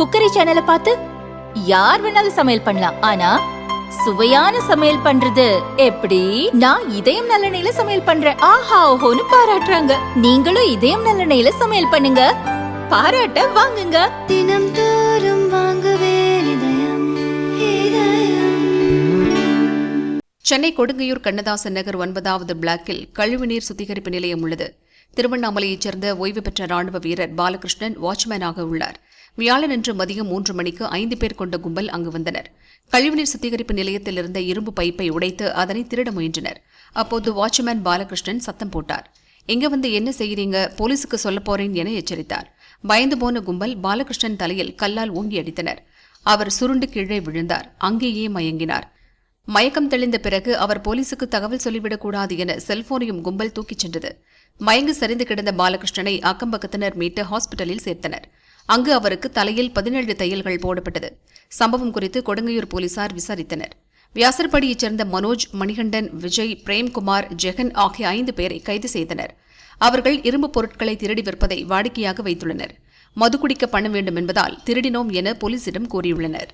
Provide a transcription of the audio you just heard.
Cookery சேனலை பார்த்து யார் வேணாலும் சமையல் பண்ணலாம். ஆனா சுவையான சமையல் பண்றது எப்படி? நான் இதயம் நல்லெண்ணெயில சமையல் பண்றேன். ஆஹா ஓஹோன்னு பாராட்டுறாங்க. நீங்களும் இதயம் நல்லெண்ணெயில சமையல் பண்ணுங்க. பாராட்ட வாங்குங்க. தினம் தோறும் வாங்குவே இதயம் இதயம். சென்னை கொடுங்கையூர் கண்ணதாசன் நகர் ஒன்பதாவது பிளாக்கில் கழிவுநீர் சுத்திகரிப்பு நிலையம் உள்ளது. திருவண்ணாமலையைச் சேர்ந்த ஓய்வு பெற்ற ராணுவ வீரர் பாலகிருஷ்ணன் வாட்ச்மேனாக உள்ளார். வியாழனன்று மதியம் மூன்று மணிக்கு ஐந்து பேர் கொண்ட கும்பல் அங்கு வந்தனர். கழிவுநீர் சுத்திகரிப்பு நிலையத்தில் இருந்த இரும்பு பைப்பை உடைத்து அதனை திருட முயன்றனர். அப்போது வாட்ச்மேன் பாலகிருஷ்ணன் சத்தம் போட்டார். எங்க வந்து என்ன செய்கிறீங்க போலீசுக்கு சொல்ல போறேன் என எச்சரித்தார். பயந்து போன கும்பல் பாலகிருஷ்ணன் தலையில் கல்லால் ஊங்கி அடித்தனர். அவர் சுருண்டு கீழே விழுந்தார். அங்கேயே மயங்கினார். மயக்கம் தெளிந்த பிறகு அவர் போலீசுக்கு தகவல் சொல்லிவிடக்கூடாது என செல்போனையும் கும்பல் தூக்கிச் சென்றது. மயங்கு சரிந்து கிடந்த பாலகிருஷ்ணனை அக்கம்பக்கத்தினர் மீட்டு ஹாஸ்பிட்டலில் சேர்த்தனர். அங்கு அவருக்கு தலையில் பதினேழு தையல்கள் போடப்பட்டது. சம்பவம் குறித்து கொடுங்கையூர் போலீசார் விசாரித்தனர். வியாசர்படியைச் சேர்ந்த மனோஜ் மணிகண்டன் விஜய் பிரேம்குமார் ஜெகன் ஆகிய ஐந்து பேரை கைது செய்தனர். அவர்கள் இரும்பு பொருட்களை திருடி விற்பதை வாடிக்கையாக வைத்துள்ளனர். மது குடிக்க பணம் வேண்டும் என்பதால் திருடினோம் என போலீசிடம் கூறியுள்ளனர்.